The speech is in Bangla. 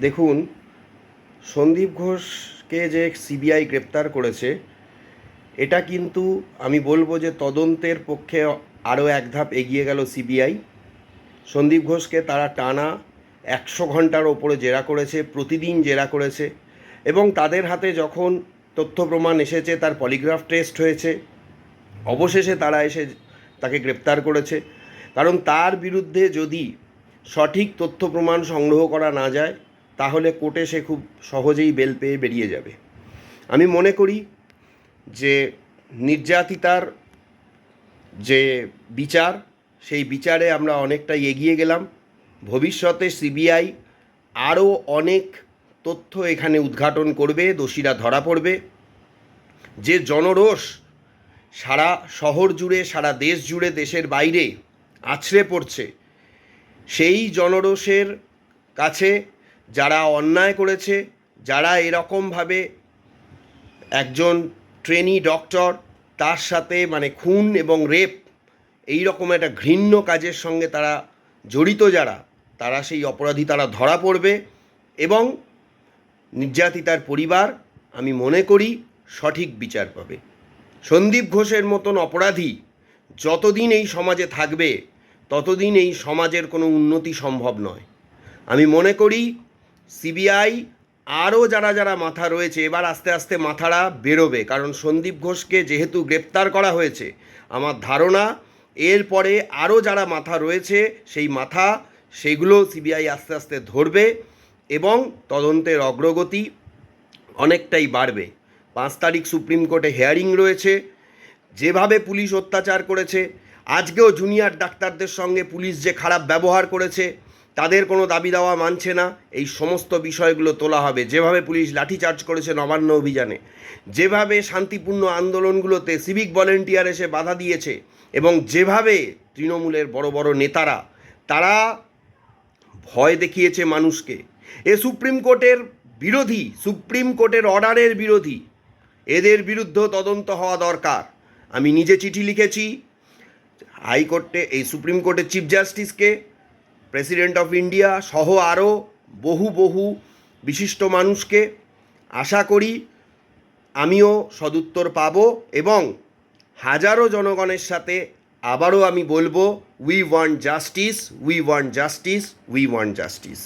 দেখুন, সন্দীপ ঘোষকে যে সিবিআই গ্রেপ্তার করেছে, এটা কিন্তু আমি বলব যে তদন্তের পক্ষে আরও এক ধাপ এগিয়ে গেল সিবিআই। সন্দীপ ঘোষকে তারা টানা একশো ঘণ্টার ওপরে জেরা করেছে, প্রতিদিন জেরা করেছে এবং তাদের হাতে যখন তথ্য প্রমাণ এসেছে, তার পলিগ্রাফ টেস্ট হয়েছে। অবশেষে তারা এসে তাকে গ্রেপ্তার করেছে। কারণ তার বিরুদ্ধে যদি সঠিক তথ্য প্রমাণ সংগ্রহ করা না যায় তাহলে কোর্টে সে খুব সহজেই বেল পেয়ে বেরিয়ে যাবে। আমি মনে করি যে নির্যাতিতার যে বিচার, সেই বিচারে আমরা অনেকটাই এগিয়ে গেলাম। ভবিষ্যতে সিবিআই আরও অনেক তথ্য এখানে উদ্ঘাটন করবে, দোষীরা ধরা পড়বে। যে জনরোষ সারা শহর জুড়ে, সারা দেশ জুড়ে, দেশের বাইরে আছড়ে পড়ছে, সেই জনরোষের কাছে যারা অন্যায় করেছে, যারা এরকমভাবে একজন ট্রেনি ডক্টর তার সাথে মানে খুন এবং রেপ এই রকম একটা ঘৃণ্য কাজের সঙ্গে তারা জড়িত যারা, তারা সেই অপরাধী তারা ধরা পড়বে এবং নির্যাতিতার পরিবার, আমি মনে করি, সঠিক বিচার পাবে। সন্দীপ ঘোষের মতন অপরাধী যতদিন এই সমাজে থাকবে, ততদিন এই সমাজের কোনো উন্নতি সম্ভব নয়। আমি মনে করি সিবিআই আরও যারা যারা মাথা রয়েছে, এবার আস্তে আস্তে মাথারা বেরোবে। কারণ সন্দীপ ঘোষকে যেহেতু গ্রেপ্তার করা হয়েছে, আমার ধারণা এরপরে আরও যারা মাথা রয়েছে, সেই মাথা সেইগুলো সিবিআই আস্তে আস্তে ধরবে এবং তদন্তের অগ্রগতি অনেকটাই বাড়বে। পাঁচ তারিখ সুপ্রিম কোর্টে হেয়ারিং রয়েছে, যেভাবে পুলিশ অত্যাচার করেছে, আজকেও জুনিয়র ডাক্তারদের সঙ্গে পুলিশ যে খারাপ ব্যবহার করেছে তাদের কোনো দাবি দাওয়া মানছে না। এই সমস্ত বিষয়গুলো তোলা হবে। যেভাবে পুলিশ লাঠিচার্জ করেছে নবান্ন অভিযানে, যেভাবে শান্তিপূর্ণ আন্দোলনগুলোতে সিভিক ভলেন্টিয়ার এসে বাধা দিয়েছে এবং যেভাবে তৃণমূলের বড় বড় নেতারা, তারা ভয় দেখিয়েছে মানুষকে। এ সুপ্রিম কোর্টের বিরোধী, সুপ্রিম কোর্টের অর্ডারের বিরোধী, এদের বিরুদ্ধে তদন্ত হওয়া দরকার। আমি নিজে চিঠি লিখেছি। হাইকোর্টে, এই সুপ্রিম কোর্টের চিফ জাস্টিসকে প্রেসিডেন্ট অফ ইন্ডিয়া সহ আরও বহু বহু বিশিষ্ট মানুষকে আশা করি আমিও সদুত্তর পাব এবং হাজারো জনগণের সাথে আবারও আমি বলব we want justice we want justice we want justice